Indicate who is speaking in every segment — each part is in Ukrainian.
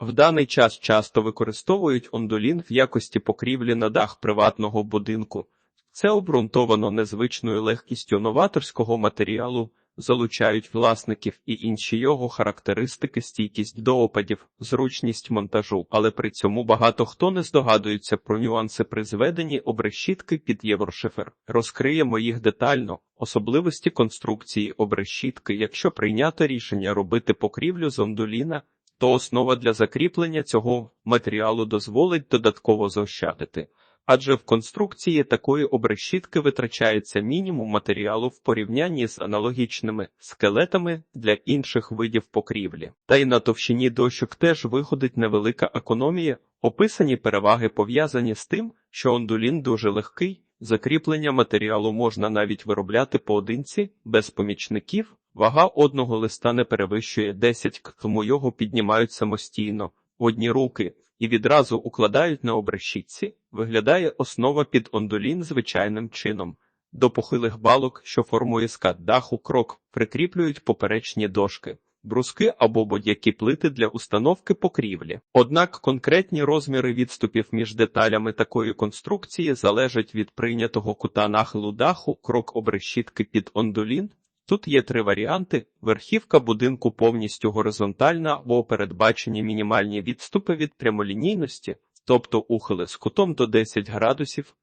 Speaker 1: В даний час часто використовують ондолін в якості покрівлі на дах приватного будинку. Це обґрунтовано незвичною легкістю новаторського матеріалу, залучають власників і інші його характеристики, стійкість до опадів, зручність монтажу, але при цьому багато хто не здогадується про нюанси при зведенні обрешітки під єврошифер. Розкриємо їх детально, особливості конструкції обрешітки, якщо прийнято рішення робити покрівлю з ондоліна, то основа для закріплення цього матеріалу дозволить додатково заощадити. Адже в конструкції такої обрешітки витрачається мінімум матеріалу в порівнянні з аналогічними скелетами для інших видів покрівлі. Та й на товщині дощок теж виходить невелика економія. Описані переваги пов'язані з тим, що ондулін дуже легкий, закріплення матеріалу можна навіть виробляти поодинці, без помічників. Вага одного листа не перевищує 10 к, тому його піднімають самостійно, в одні руки і відразу укладають на обрешітці, виглядає основа під ондолін звичайним чином. До похилих балок, що формує скат даху крок, прикріплюють поперечні дошки, бруски або будь-які плити для установки покрівлі. Однак конкретні розміри відступів між деталями такої конструкції залежать від прийнятого кута нахилу даху, крок обрешітки під ондолін. Тут є три варіанти: верхівка будинку повністю горизонтальна або передбачені мінімальні відступи від прямолінійності, тобто ухили з кутом до 10 градусів.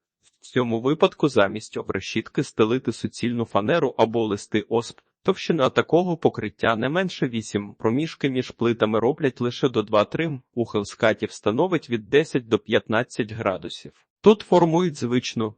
Speaker 1: В цьому випадку замість обрешітки стелити суцільну фанеру або листи осп. Товщина такого покриття не менше 8, проміжки між плитами роблять лише до 2-3, ухил скатів становить від 10 до 15 градусів. Тут формують звичну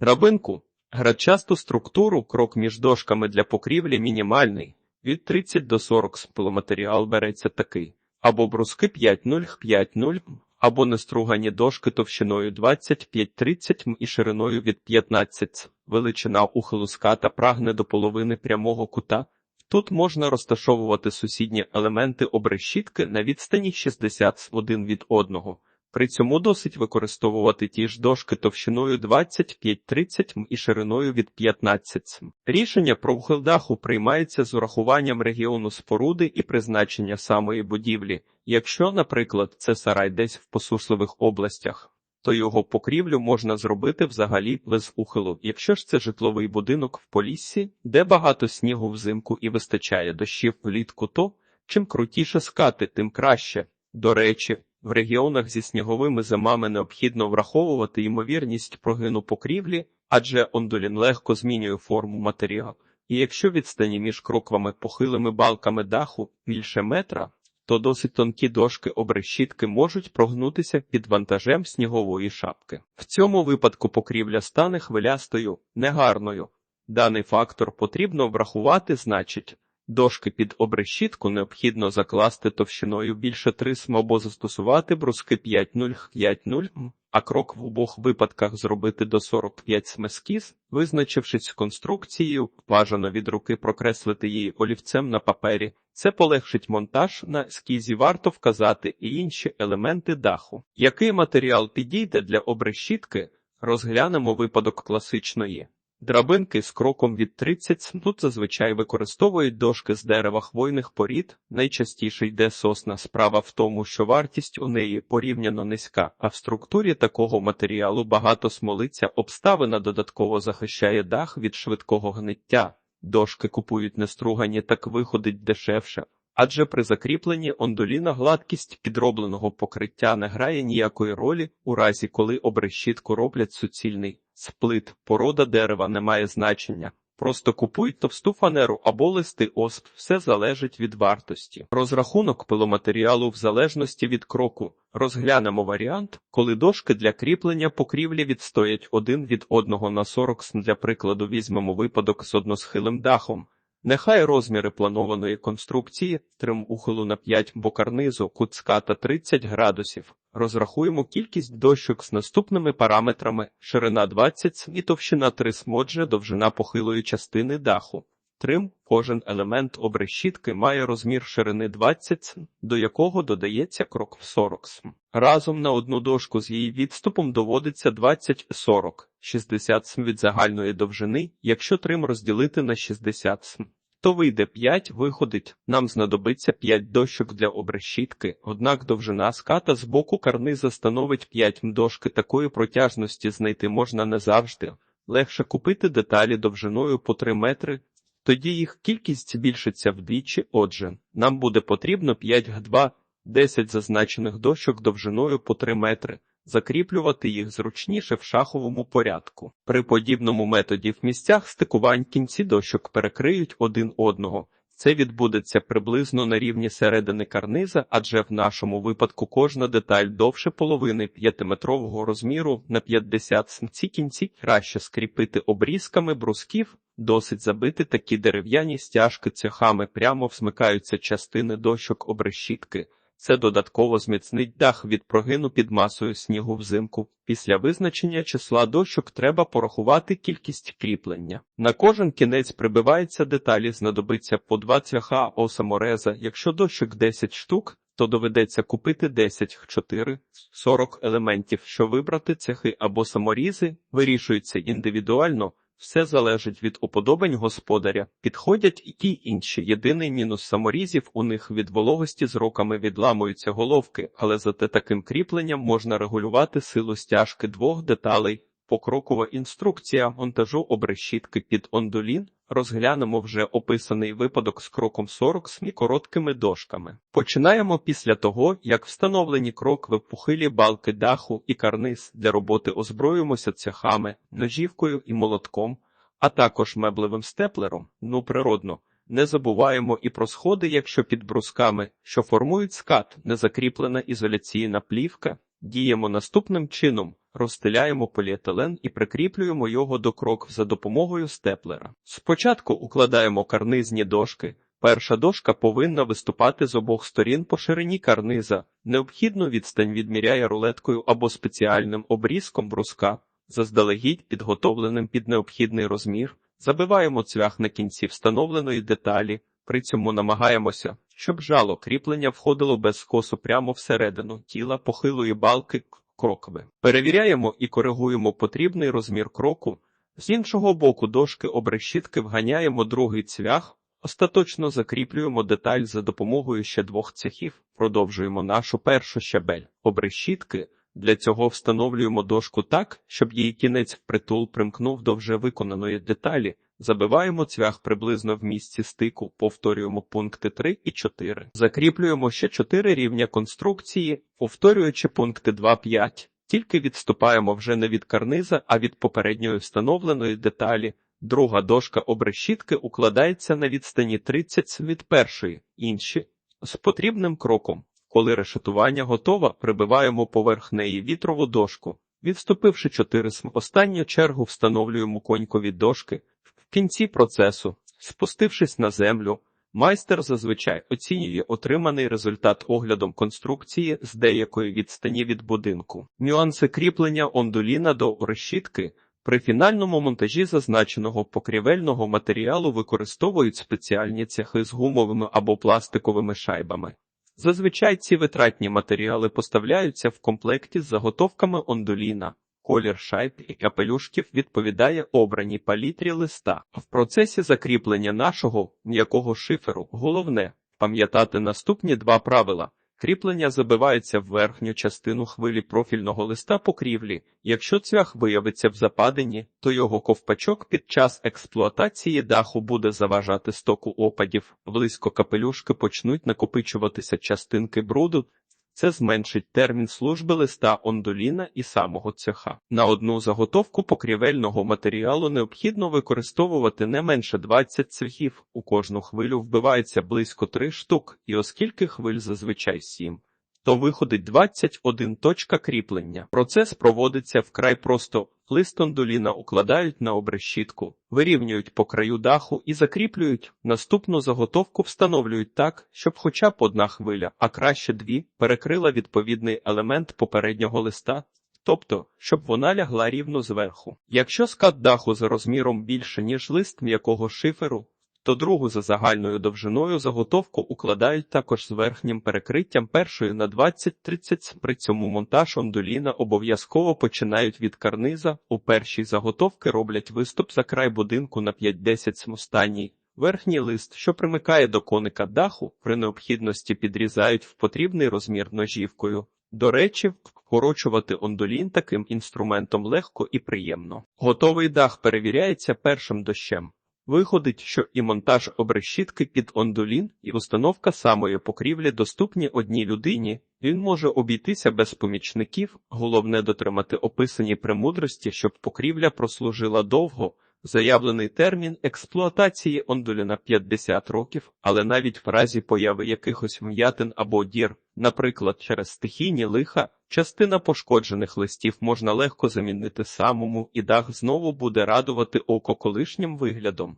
Speaker 1: драбинку, Градчасту структуру крок між дошками для покрівлі мінімальний. Від 30 до 40 спломатеріал береться такий. Або бруски 5,0, 5,0, або нестругані дошки товщиною 25-30 м і шириною від 15 см. Величина ухилу ската прагне до половини прямого кута. Тут можна розташовувати сусідні елементи обрешітки на відстані 60 один від одного. При цьому досить використовувати ті ж дошки товщиною 25-30 м і шириною від 15 м. Рішення про ухил даху приймається з урахуванням регіону споруди і призначення самої будівлі. Якщо, наприклад, це сарай десь в посушливих областях, то його покрівлю можна зробити взагалі без ухилу. Якщо ж це житловий будинок в Поліссі, де багато снігу взимку і вистачає дощів влітку, то чим крутіше скати, тим краще. До речі, в регіонах зі сніговими зимами необхідно враховувати ймовірність прогину покрівлі, адже ондолін легко змінює форму матеріалу. І якщо відстані між кроквами похилими балками даху більше метра, то досить тонкі дошки обрешітки можуть прогнутися під вантажем снігової шапки. В цьому випадку покрівля стане хвилястою, негарною. Даний фактор потрібно врахувати, значить. Дошки під обрешітку необхідно закласти товщиною більше 3 см або застосувати бруски 5,0-5,0, а крок в обох випадках зробити до 45 см ескіз, визначившись конструкцією, бажано від руки прокреслити її олівцем на папері. Це полегшить монтаж на ескізі, варто вказати і інші елементи даху. Який матеріал підійде для обрешітки, розглянемо випадок класичної. Драбинки з кроком від 30 см. Тут зазвичай використовують дошки з дерева хвойних порід. Найчастіше йде сосна. Справа в тому, що вартість у неї порівняно низька, а в структурі такого матеріалу багато смолиця. Обставина додатково захищає дах від швидкого гниття. Дошки купують нестругані, так виходить дешевше. Адже при закріпленні ондоліна гладкість підробленого покриття не грає ніякої ролі, у разі коли обрешітку роблять суцільний сплит, порода дерева не має значення. Просто купують товсту фанеру або листи осп, все залежить від вартості. Розрахунок пиломатеріалу в залежності від кроку. Розглянемо варіант, коли дошки для кріплення покрівлі відстоять один від одного на 40 см. Для прикладу візьмемо випадок з односхилим дахом. Нехай розміри планованої конструкції трим ухилу на 5 бо карнизу, кут ската 30 градусів. Розрахуємо кількість дощок з наступними параметрами: ширина 20 см і товщина 3 см, довжина похилої частини даху. Трим кожен елемент обрешітки має розмір ширини 20 см, до якого додається крок 40 см. Разом на одну дошку з її відступом доводиться 20-40, 60 см від загальної довжини, якщо трим розділити на 60 см. То вийде 5, виходить, нам знадобиться 5 дощок для обрешітки, однак довжина ската з боку карниза становить 5 м. Дошки такої протяжності знайти можна не завжди. Легше купити деталі довжиною по 3 метри, тоді їх кількість збільшиться вдвічі, отже, нам буде потрібно 5 г2, 10 зазначених дощок довжиною по 3 метри. Закріплювати їх зручніше в шаховому порядку. При подібному методі в місцях стикувань кінці дощок перекриють один одного. Це відбудеться приблизно на рівні середини карниза, адже в нашому випадку кожна деталь довше половини 5-метрового розміру на 50 см. Ці кінці краще скріпити обрізками брусків, досить забити такі дерев'яні стяжки цехами прямо всмикаються частини дощок обрешітки. Це додатково зміцнить дах від прогину під масою снігу взимку. Після визначення числа дощок треба порахувати кількість кріплення. На кожен кінець прибивається деталі, знадобиться по 2 цвяха осамореза. Якщо дощок 10 штук, то доведеться купити 10 4 40 елементів, що вибрати цехи або саморізи, вирішується індивідуально. Все залежить від уподобань господаря. Підходять і ті інші. Єдиний мінус саморізів у них від вологості з роками відламуються головки, але зате таким кріпленням можна регулювати силу стяжки двох деталей. Покрокова інструкція монтажу обрешітки під ондолін. Розглянемо вже описаний випадок з кроком 40 з короткими дошками. Починаємо після того, як встановлені крокви, пухилі балки даху і карниз для роботи озброюємося цехами, ножівкою і молотком, а також меблевим степлером, ну природно. Не забуваємо і про сходи, якщо під брусками, що формують скат, не закріплена ізоляційна плівка, діємо наступним чином. Розстеляємо поліетилен і прикріплюємо його до крок за допомогою степлера. Спочатку укладаємо карнизні дошки. Перша дошка повинна виступати з обох сторін по ширині карниза. Необхідну відстань відміряє рулеткою або спеціальним обрізком бруска, заздалегідь підготовленим під необхідний розмір. Забиваємо цвях на кінці встановленої деталі, при цьому намагаємося, щоб жало кріплення входило без скосу прямо всередину тіла похилої балки кроками. Перевіряємо і коригуємо потрібний розмір кроку. З іншого боку дошки обрешітки вганяємо другий цвях, остаточно закріплюємо деталь за допомогою ще двох цехів, продовжуємо нашу першу щабель обрешітки. Для цього встановлюємо дошку так, щоб її кінець впритул примкнув до вже виконаної деталі. Забиваємо цвях приблизно в місці стику, повторюємо пункти 3 і 4. Закріплюємо ще 4 рівня конструкції, повторюючи пункти 2-5. Тільки відступаємо вже не від карниза, а від попередньої встановленої деталі. Друга дошка обрешітки укладається на відстані 30 від першої, інші з потрібним кроком. Коли решетування готова, прибиваємо поверх неї вітрову дошку. Відступивши 4 см, останню чергу встановлюємо конькові дошки. В кінці процесу, спустившись на землю, майстер зазвичай оцінює отриманий результат оглядом конструкції з деякої відстані від будинку. Нюанси кріплення ондуліна до решітки при фінальному монтажі зазначеного покрівельного матеріалу використовують спеціальні цехи з гумовими або пластиковими шайбами. Зазвичай ці витратні матеріали поставляються в комплекті з заготовками ондоліна. Колір шайб і капелюшків відповідає обраній палітрі листа. В процесі закріплення нашого м'якого шиферу головне пам'ятати наступні два правила. Кріплення забивається в верхню частину хвилі профільного листа покрівлі. Якщо цвях виявиться в западині, то його ковпачок під час експлуатації даху буде заважати стоку опадів. Близько капелюшки почнуть накопичуватися частинки бруду. Це зменшить термін служби листа ондоліна і самого цеха. На одну заготовку покрівельного матеріалу необхідно використовувати не менше 20 цехів. У кожну хвилю вбивається близько 3 штук, і оскільки хвиль зазвичай 7, то виходить 21 точка кріплення. Процес проводиться вкрай просто. Лист ондоліна укладають на обрешітку, вирівнюють по краю даху і закріплюють. Наступну заготовку встановлюють так, щоб хоча б одна хвиля, а краще дві, перекрила відповідний елемент попереднього листа, тобто, щоб вона лягла рівно зверху. Якщо скат даху за розміром більше, ніж лист м'якого шиферу, то другу за загальною довжиною заготовку укладають також з верхнім перекриттям першої на 20-30 При цьому монтаж ондоліна обов'язково починають від карниза. У першій заготовки роблять виступ за край будинку на 5-10 см. Останній Верхній лист, що примикає до коника даху, при необхідності підрізають в потрібний розмір ножівкою. До речі, вкорочувати ондолін таким інструментом легко і приємно. Готовий дах перевіряється першим дощем. Виходить, що і монтаж обрешітки під ондолін, і установка самої покрівлі доступні одній людині. Він може обійтися без помічників, головне дотримати описані премудрості, щоб покрівля прослужила довго. Заявлений термін експлуатації ондоліна 50 років, але навіть в разі появи якихось вм'ятин або дір, наприклад, через стихійні лиха, частина пошкоджених листів можна легко замінити самому, і дах знову буде радувати око колишнім виглядом.